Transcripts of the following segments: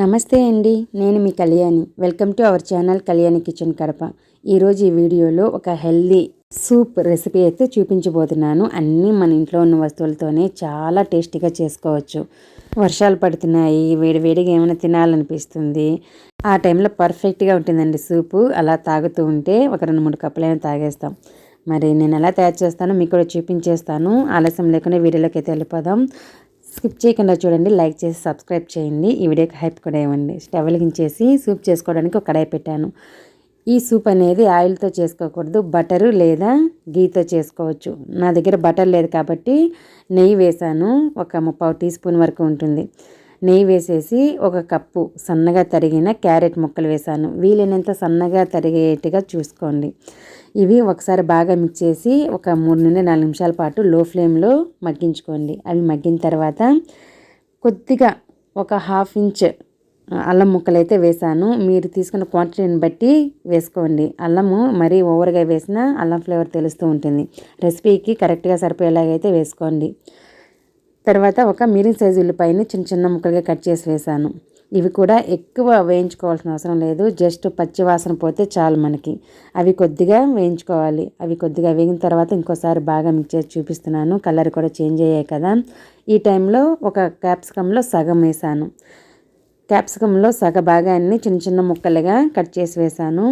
నమస్తే అండి నేను మీ Kalyani. Welcome to our channel Kalyani kitchen Kadapa. ఈరోజు ఈ వీడియోలో ఒక హెల్దీ సూప్ రెసిపీ అయితే చూపించబోతున్నాను. అన్నీ మన ఇంట్లో ఉన్న వస్తువులతోనే చాలా టేస్టీగా చేసుకోవచ్చు. వర్షాలు పడుతున్నాయి వేడి వేడిగా ఏమైనా తినాలనిపిస్తుంది. ఆ టైంలో పర్ఫెక్ట్గా ఉంటుందండి సూపు. అలా తాగుతూ ఉంటే ఒక రెండు మూడు కప్పులైనా తాగేస్తాం. మరి నేను ఎలా తయారు చేస్తానో మీకు కూడా చూపించేస్తాను. ఆలస్యం లేకుండా వీడియోలోకి అయితే వెళ్ళిపోదాం. స్కిప్ చేయకుండా చూడండి లైక్ చేసి సబ్స్క్రైబ్ చేయండి. ఈ వీడియోకి హైప్ కూడా ఇవ్వండి. స్టవ్ వెలిగించేసి సూప్ చేసుకోవడానికి ఒక కడాయి పెట్టాను. ఈ సూప్ అనేది ఆయిల్తో చేసుకోకూడదు బటరు లేదా గీతో చేసుకోవచ్చు. నా దగ్గర బటర్ లేదు కాబట్టి నెయ్యి వేసాను. ఒక ముప్పావు టీ స్పూన్ వరకు ఉంటుంది. నెయ్యి వేసేసి ఒక కప్పు సన్నగా తరిగిన క్యారెట్ ముక్కలు వేసాను. వీలైనంత సన్నగా తరిగేట్టుగా చూసుకోండి. ఇవి ఒకసారి బాగా మిక్స్ చేసి ఒక మూడు నుండి నాలుగు నిమిషాల పాటు లో ఫ్లేమ్లో మగ్గించుకోండి. అవి మగ్గిన తర్వాత కొద్దిగా ఒక హాఫ్ ఇంచ్ అల్లం ముక్కలు అయితే వేసాను. మీరు తీసుకున్న క్వాంటిటీని బట్టి వేసుకోండి. అల్లము మరీ ఓవర్గా వేసినా అల్లం ఫ్లేవర్ తెలుస్తూ ఉంటుంది. రెసిపీకి కరెక్ట్గా సరిపోయేలాగైతే వేసుకోండి. తర్వాత ఒక మీడియం సైజు ఉల్లిపాయని చిన్న చిన్న ముక్కలుగా కట్ చేసి వేసాను ఇవి కూడా ఎక్కువ వేయించుకోవాల్సిన అవసరం లేదు. జస్ట్ పచ్చి వాసన పోతే చాలు మనకి. అవి కొద్దిగా వేయించుకోవాలి. అవి కొద్దిగా వేగిన తర్వాత ఇంకోసారి బాగా మిక్స్ చేసి చూపిస్తున్నాను. కలర్ కూడా చేంజ్ అయ్యాయి కదా. ఈ టైంలో ఒక క్యాప్సికంలో సగం వేసాను క్యాప్సికంలో సగ భాగాన్ని చిన్న చిన్న ముక్కలుగా కట్ చేసి వేసాను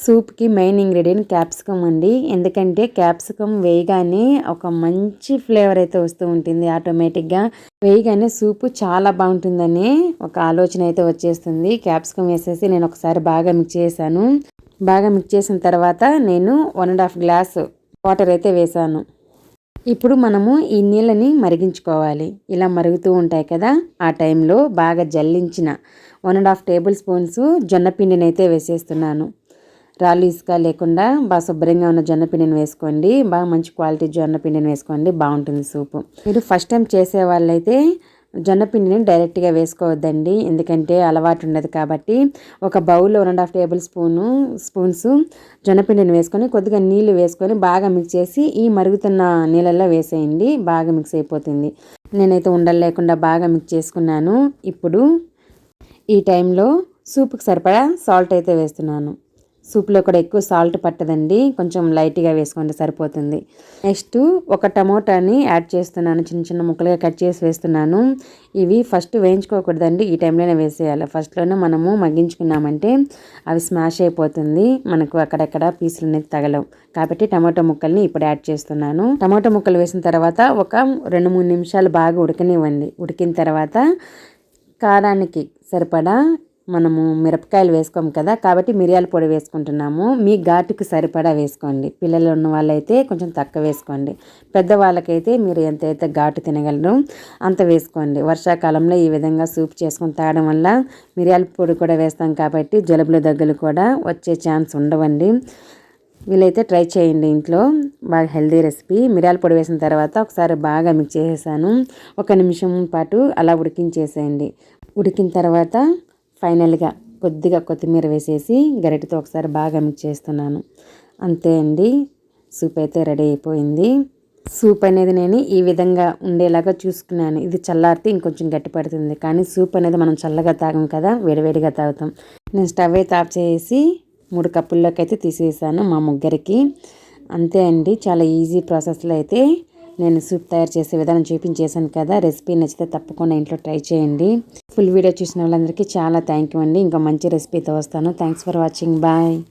సూప్కి మెయిన్ ఇంగ్రీడియంట్ క్యాప్సికమ్ అండి. ఎందుకంటే క్యాప్సికమ్ వేయగానే ఒక మంచి ఫ్లేవర్ అయితే వస్తూ ఉంటుంది ఆటోమేటిక్గా. వేయగానే సూపు చాలా బాగుంటుందని ఒక ఆలోచన అయితే వచ్చేస్తుంది. క్యాప్సికమ్ వేసేసి నేను ఒకసారి బాగా మిక్స్ చేశాను. బాగా మిక్స్ చేసిన తర్వాత నేను one and half glass water అయితే వేసాను. ఇప్పుడు మనము ఈ నీళ్ళని మరిగించుకోవాలి. ఇలా మరుగుతూ ఉంటాయి కదా ఆ టైంలో బాగా జల్లించిన one and half table spoons జొన్న పిండిని అయితే వేసేస్తున్నాను. రాళ్ళు ఇసుక లేకుండా బాగా శుభ్రంగా ఉన్న జొన్న పిండిని వేసుకోండి. బాగా మంచి క్వాలిటీ జొన్న పిండిని వేసుకోండి. బాగుంటుంది సూపు. మీరు ఫస్ట్ టైం చేసే వాళ్ళైతే జొన్న పిండిని డైరెక్ట్గా వేసుకోవద్దండి. ఎందుకంటే అలవాటు ఉండదు కాబట్టి ఒక బౌల్లో one and half tablespoon spoons జొన్నపిండిని వేసుకొని కొద్దిగా నీళ్ళు వేసుకొని బాగా మిక్స్ చేసి ఈ మరుగుతున్న నీళ్ళల్లో వేసేయండి. బాగా మిక్స్ అయిపోతుంది. నేనైతే ఉండలు లేకుండా బాగా మిక్స్ చేసుకున్నాను. ఇప్పుడు ఈ టైంలో సూప్కి సరిపడా సాల్ట్ అయితే వేస్తున్నాను. సూప్లో కూడా ఎక్కువ సాల్ట్ పట్టదండి. కొంచెం లైట్గా వేసుకుంటే సరిపోతుంది. నెక్స్ట్ ఒక టమోటాని యాడ్ చేస్తున్నాను. చిన్న చిన్న ముక్కలుగా కట్ చేసి వేస్తున్నాను. ఇవి ఫస్ట్ వేయించుకోకూడదండి. ఈ టైంలోనే వేసేయాలి. ఫస్ట్లోనే మనము మగ్గించుకున్నామంటే అవి స్మాష్ అయిపోతుంది. మనకు అక్కడక్కడ పీసులు అనేది తగలవు. కాబట్టి టమాటో ముక్కల్ని ఇప్పుడు యాడ్ చేస్తున్నాను. టమాటో ముక్కలు వేసిన తర్వాత ఒక రెండు మూడు నిమిషాలు బాగా ఉడకనివ్వండి. ఉడికిన తర్వాత కారానికి సరిపడా మనము మిరపకాయలు వేసుకోము కదా కాబట్టి మిరియాల పొడి వేసుకుంటున్నాము. మీ ఘాటుకు సరిపడా వేసుకోండి. పిల్లలు ఉన్న వాళ్ళైతే కొంచెం తక్కువ వేసుకోండి. పెద్దవాళ్ళకైతే మీరు ఎంతైతే ఘాటు తినగలరు అంత వేసుకోండి. వర్షాకాలంలో ఈ విధంగా సూప్ చేసుకొని తాగడం వల్ల మిరియాల పొడి కూడా వేస్తాం కాబట్టి జలుబుల దగ్గులు కూడా వచ్చే ఛాన్స్ ఉండవండి. వీలైతే ట్రై చేయండి ఇంట్లో. బాగా హెల్దీ రెసిపీ. మిరియాల పొడి వేసిన తర్వాత ఒకసారి బాగా మిక్స్ చేసేసాను. ఒక నిమిషం పాటు అలా ఉడికించేసేయండి. ఉడికిన తర్వాత ఫైనల్గా కొద్దిగా కొత్తిమీర వేసేసి గరిటతో ఒకసారి బాగా మిక్స్ చేస్తున్నాను. అంతే అండి. సూప్ అయితే రెడీ అయిపోయింది. సూప్ అనేది నేను ఈ విధంగా ఉండేలాగా చూసుకున్నాను. ఇది చల్లారితే ఇంకొంచెం గట్టి పడుతుంది. కానీ సూప్ అనేది మనం చల్లగా తాగం కదా వేడివేడిగా తాగుతాం. నేను స్టవ్ అయితే ఆఫ్ చేసి మూడు కప్పుల్లోకి అయితే తీసేసాను మా ముగ్గురికి. అంతే అండి. చాలా ఈజీ ప్రాసెస్లో అయితే నేను సూప్ తయారు చేసే విధానం చూపించేశాను కదా. రెసిపీ నచ్చితే తప్పకుండా ఇంట్లో ట్రై చేయండి. ఫుల్ వీడియో చూసిన వాళ్ళందరికీ చాలా థ్యాంక్ యూ అండి. ఇంకా మంచి రెసిపీతో వస్తాను. Thanks for watching. బాయ్.